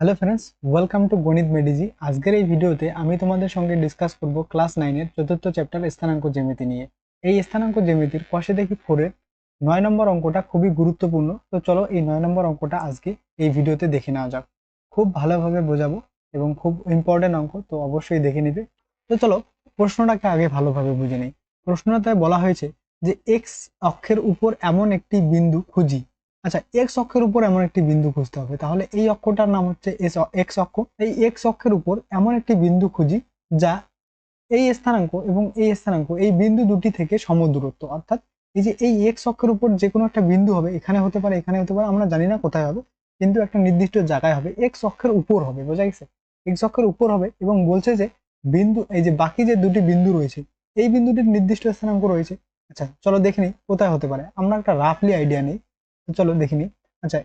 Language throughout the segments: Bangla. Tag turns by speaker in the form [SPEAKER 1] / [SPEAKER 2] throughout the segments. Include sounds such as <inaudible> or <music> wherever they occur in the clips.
[SPEAKER 1] হ্যালো ফ্রেন্ডস ওয়েলকাম টু গণিত মেডিজি আজকের এই ভিডিওতে আমি তোমাদের সঙ্গে ডিসকাস করব ক্লাস নাইনের চতুর্থ চ্যাপ্টার স্থানাঙ্ক জ্যামিতি নিয়ে। এই স্থানাঙ্ক জ্যামিতির কষে দেখি ফোরের নয় নম্বর অঙ্কটা খুবই গুরুত্বপূর্ণ। তো চলো এই নয় নম্বর অঙ্কটা আজকে এই ভিডিওতে দেখে নেওয়া যাক। খুব ভালোভাবে বোঝাবো এবং খুব ইম্পর্টেন্ট অঙ্ক, তো অবশ্যই দেখে নিবে। তো চলো প্রশ্নটাকে আগে ভালোভাবে বুঝে নেই। প্রশ্নটায় বলা হয়েছে যে এক্স অক্ষের উপর এমন একটি বিন্দু খুঁজি। আচ্ছা এক্স অক্ষের উপর এমন একটি বিন্দু খুঁজতে হবে। তাহলে এই অক্ষটার নাম হচ্ছে এক্স অক্ষ। এই এক্স অক্ষের উপর এমন একটি বিন্দু খুঁজি যা এই স্থানাঙ্ক এবং এই স্থানাঙ্ক, এই বিন্দু দুটি থেকে সমদূরত্ব। অর্থাৎ এই যে এই এক্স অক্ষের উপর যে কোনো একটা বিন্দু হবে, এখানে হতে পারে, এখানে হতে পারে, আমরা জানি না কোথায় হবে, কিন্তু একটা নির্দিষ্ট জায়গায় হবে। এক্স অক্ষের উপর হবে, বোঝা গেছে? এক্স অক্ষের উপর হবে এবং বলছে যে বিন্দু, এই যে বাকি যে দুটি বিন্দু রয়েছে, এই বিন্দুটির নির্দিষ্ট স্থানাঙ্ক রয়েছে। আচ্ছা চলো দেখে নিই, কোথায় হতে পারে? আমরা একটা রাফলি আইডিয়া নিই। চলো দেখে নিই আচ্ছা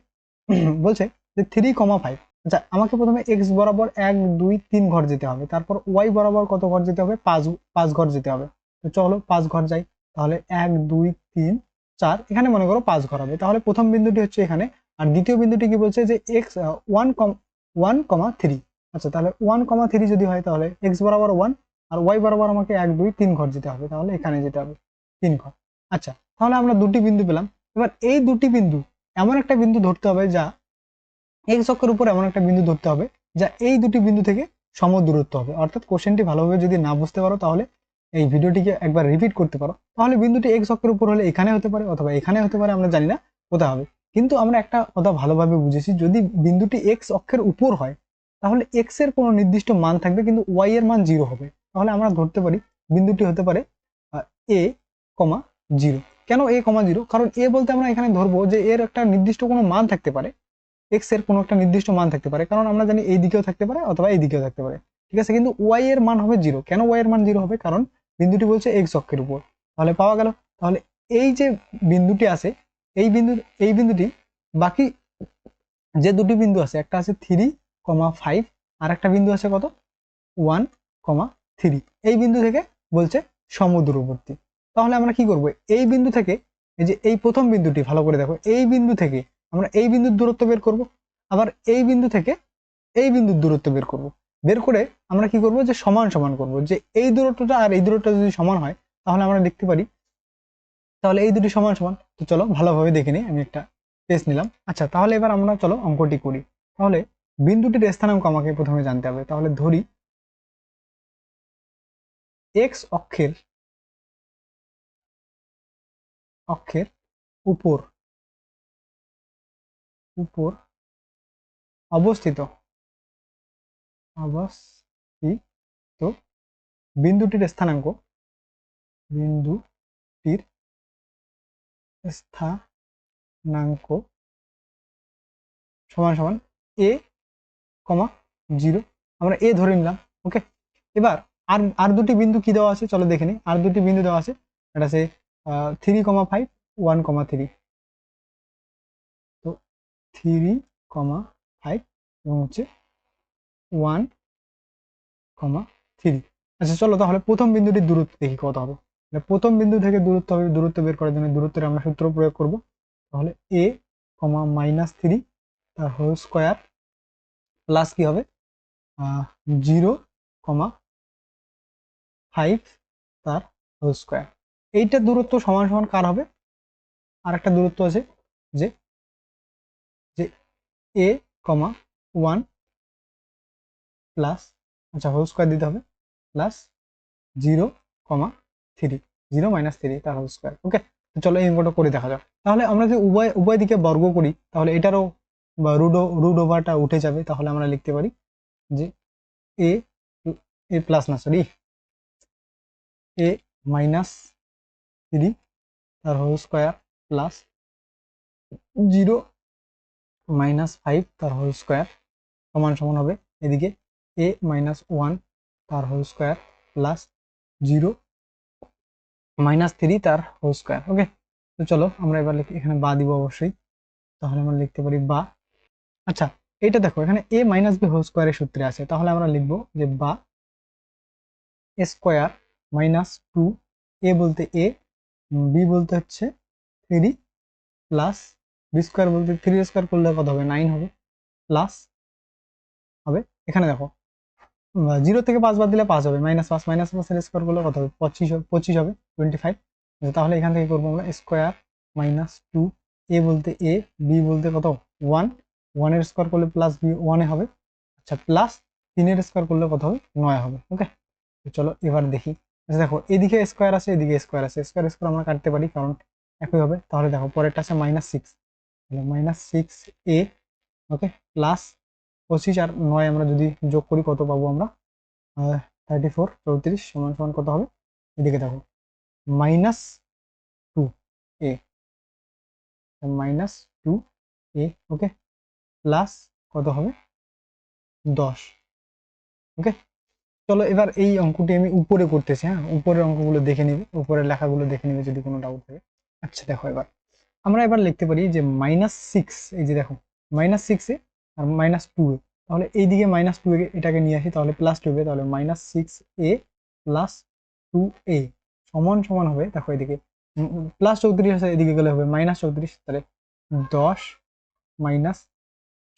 [SPEAKER 1] <clears throat> বলছে যে থ্রি কমা ফাইভ আচ্ছা আমাকে প্রথমে এক্স বরাবর এক, দুই, তিন ঘর যেতে হবে। তারপর ওয়াই বরাবর কত ঘর যেতে হবে? পাঁচ পাঁচ ঘর যেতে হবে। তো চলো পাঁচ ঘর যাই। তাহলে এক, দুই, তিন, চার, এখানে মনে করো পাঁচ ঘর হবে। তাহলে প্রথম বিন্দুটি হচ্ছে এখানে। আর দ্বিতীয় বিন্দুটি কি বলছে যে x one comma one comma three আচ্ছা তাহলে ওয়ান কমা থ্রি যদি হয় তাহলে এক্স বরাবর ওয়ান আর ওয়াই বরাবর আমাকে এক, দুই, তিন ঘর যেতে হবে। তাহলে এখানে যেতে হবে তিন ঘর। আচ্ছা তাহলে আমরা দুটি বিন্দু পেলাম। এবার এই দুটি বিন্দু এমন একটা বিন্দু ধরতে হবে যা এক্স অক্ষের উপর এমন একটা বিন্দু ধরতে হবে যা এই দুটি বিন্দু থেকে সম দূরত্ব হবে। অর্থাৎ কোশ্চেনটি ভালোভাবে যদি না বুঝতে পারো তাহলে এই ভিডিওটিকে একবার রিপিট করতে পারো। তাহলে বিন্দুটি এক্স অক্ষের উপর হলে এখানে হতে পারে অথবা এখানে হতে পারে, আমরা জানি না কোথায় হবে। কিন্তু আমরা একটা কথা ভালোভাবে বুঝেছি, যদি বিন্দুটি এক্স অক্ষের উপর হয়, তাহলে এক্সের কোনো নির্দিষ্ট মান থাকবে কিন্তু ওয়াই এর মান জিরো হবে। তাহলে আমরা ধরতে পারি বিন্দুটি হতে পারে এ কমা জিরো কেন এ কমা জিরো কারণ এ বলতে আমরা এখানে ধরবো যে এর একটা নির্দিষ্ট কোনো মান থাকতে পারে এক্সের কোনো একটা নির্দিষ্ট মান থাকতে পারে, কারণ আমরা জানি এই দিকেও থাকতে পারে অথবা এই দিকেও থাকতে পারে। ঠিক আছে, কিন্তু ওয়াই এর মান হবে জিরো কেন ওয়াই এর মান জিরো হবে? কারণ বিন্দুটি বলছে এক্স অক্ষের উপর। তাহলে পাওয়া গেল। তাহলে এই যে বিন্দুটি আছে, এই বিন্দু, এই বিন্দুটি, বাকি যে দুটি বিন্দু আছে, একটা আছে থ্রি কমা ফাইভ আর একটা বিন্দু আছে কত? ওয়ান কমা থ্রি এই বিন্দু থেকে বলছে সমদূরবর্তী। তাহলে আমরা কি করব? এই বিন্দু থেকে, এই যে এই প্রথম বিন্দুটি, ভালো করে দেখো, এই বিন্দু থেকে আমরা এই বিন্দুর দূরত্ব বের করব, আবার এই বিন্দু থেকে এই বিন্দুর দূরত্ব বের করব। বের করে আমরা কি করব? যে সমান সমান করব, যে এই দূরত্বটা আর এই দূরত্বটা যদি সমান হয়, তাহলে আমরা দেখতে পারি, তাহলে এই দুটি সমান সমান। তো চলো ভালোভাবে দেখে নিই, আমি একটা পেজ নিলাম। আচ্ছা তাহলে এবার আমরা চলো অঙ্কটি করি। তাহলে বিন্দুটির স্থানাঙ্ক আমাকে প্রথমে জানতে হবে। তাহলে ধরি এক্স অক্ষের অক্ষের উপর উপর অবস্থিত অবস্থিত বিন্দুটির স্থানাঙ্ক বিন্দুটির স্থানাঙ্ক সমান সমান এ কমা জিরো আমরা এ ধরে নিলাম ওকে এবার আর আর দুটি বিন্দু কি দেওয়া আছে? চলো দেখে নিই। আর দুটি বিন্দু দেওয়া আছে, এটা আছে three comma five one comma three তো থ্রি কমা ফাইভ এবং হচ্ছে ওয়ান কমা থ্রি আচ্ছা চলো তাহলে প্রথম বিন্দুটির দূরত্ব দেখি কত হবে। প্রথম বিন্দু থেকে দূরত্ব হবে, দূরত্ব বের করার জন্য দূরত্বের আমরা সূত্র প্রয়োগ করব। তাহলে এ কমা মাইনাস থ্রি তার হোল স্কোয়ার প্লাস কি হবে? জিরো কমা ফাইভ তার হোল স্কোয়ার এইটা দূরত্ব সমান সমান কার হবে? আর একটা দূরত্ব আছে, যে যে এ কমা ওয়ান প্লাস আচ্ছা হোল স্কোয়ার দিতে হবে plus zero comma three zero minus three তার হোল স্কোয়ার ওকে চলো এই অঙ্কটা করে দেখা যাক। তাহলে আমরা যদি উভয় উভয় দিকে বর্গ করি, তাহলে এটারও বা রুডো রুড ওভারটা উঠে যাবে, তাহলে আমরা লিখতে পারি যে এ এ প্লাস না সরি এ মাইনাস থ্রি তার whole square plus zero minus five তার হোল স্কোয়ার সমান সমান হবে এদিকে এ মাইনাস ওয়ান তার whole square plus zero minus three তার হোল স্কোয়ার ওকে তো চলো আমরা এবার এখানে বা দিব অবশ্যই। তাহলে আমরা লিখতে পারি বা। আচ্ছা এটা দেখো, এখানে এ মাইনাস বি হোল স্কোয়ারের সূত্রে আছে। তাহলে আমরা লিখব যে বা স্কোয়ার মাইনাস টু এ বলতে এ বি বলতে হচ্ছে থ্রি প্লাস বি স্কোয়ার বলতে থ্রি স্কোয়ার করলে কত হবে? নাইন হবে। প্লাস হবে, এখানে দেখো জিরো থেকে পাঁচ বাদ দিলে পাঁচ হবে। মাইনাস পাঁচ মাইনাস পাঁচের স্কোয়ার করলে কত হবে? পঁচিশ হবে পঁচিশ হবে টোয়েন্টি ফাইভ তাহলে এখান থেকে করব আমরা? স্কোয়ার মাইনাস টু এ বলতে এ বি বলতে কত? ওয়ান ওয়ানের স্কোয়ার করলে প্লাস বি ওয়ানে হবে। আচ্ছা প্লাস তিনের স্কোয়ার করলে কত হবে? নয় হবে। ওকে চলো এবার দেখি। আচ্ছা দেখো, এদিকে স্কোয়ার আছে, এদিকে স্কোয়ার আছে। স্কোয়ার স্কোয়ার আমরা কাটতে পারি, কারণ একই হবে। তাহলে দেখো, পরেরটা আছে মাইনাস সিক্স তাহলে minus six A okay plus পঁচিশ আর নয় আমরা যদি যোগ করি, কত পাবো আমরা? থার্টি ফোর চৌত্রিশ সমান সমান কত হবে? এদিকে দেখো minus two A minus two A okay plus কত হবে? দশ ওকে চলো এবার এই অঙ্কটি আমি উপরে করতেছি হ্যাঁ? উপরের অঙ্কগুলো দেখে নিবে, উপরের লেখাগুলো দেখে নিবে যদি কোনো ডাউট থাকে। আচ্ছা দেখো এবার। আমরা এবার লিখতে পারি যে মাইনাস সিক্স এই যে দেখো মাইনাস সিক্সে আর মাইনাস টু এ। তাহলে এইদিকে মাইনাস টু এটাকে নিয়ে আসি, তাহলে প্লাস টু তাহলে minus six A plus two A সমান সমান হবে, দেখো এদিকে। প্লাস চৌত্রিশ আছে, এদিকে গেলে হবে মাইনাস চৌত্রিশ, তাহলে দশ মাইনাস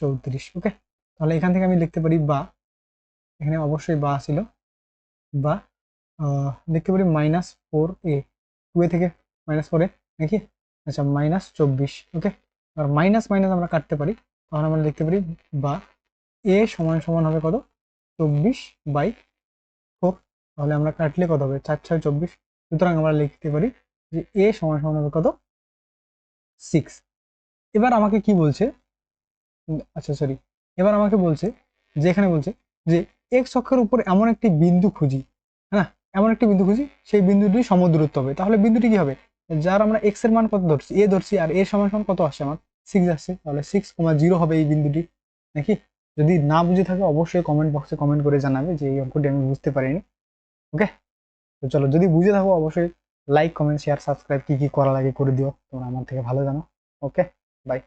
[SPEAKER 1] চৌত্রিশ ওকে তাহলে এখান থেকে আমি লিখতে পারি বা এখানে অবশ্যই বা ছিল বা দেখতে পারি minus four A two A থেকে মাইনাস ফোর এ নাকি? আচ্ছা মাইনাস চব্বিশ ওকে আর মাইনাস মাইনাস আমরা কাটতে পারি তখন আমরা লিখতে পারি বা এ সমান সমান হবে কত? চব্বিশ বাই ফোর তাহলে আমরা কাটলে কত হবে? চার ছয় চব্বিশ, সুতরাং আমরা লিখতে পারি যে এ সমান সমান হবে কত? সিক্স এবার আমাকে কি বলছে? আচ্ছা সরি এবার আমাকে বলছে যে এখানে বলছে যে এক্স অক্ষের উপর এমন একটি বিন্দু খুঁজি হ্যাঁ? এমন একটি বিন্দু খুঁজি, সেই বিন্দুটি সমদূরত্ব হবে। তাহলে বিন্দুটি কি হবে? যার আমরা এক্সের মান কত ধরছি? এ ধরছি আর এ সমান সমান কত আসছে আমার? সিক্স আসছে। তাহলে সিক্স কমা জিরো হবে এই বিন্দুটি। নাকি? যদি না বুঝে থাকে, অবশ্যই কমেন্ট বক্সে কমেন্ট করে জানাবে যে এই অঙ্কটি আমি বুঝতে পারিনি। ওকে তো চলো, যদি বুঝে থাকো, অবশ্যই লাইক কমেন্ট শেয়ার সাবস্ক্রাইব কি কি করা লাগে করে দিও। তোমরা আমার থেকে ভালো জানো। Okay bye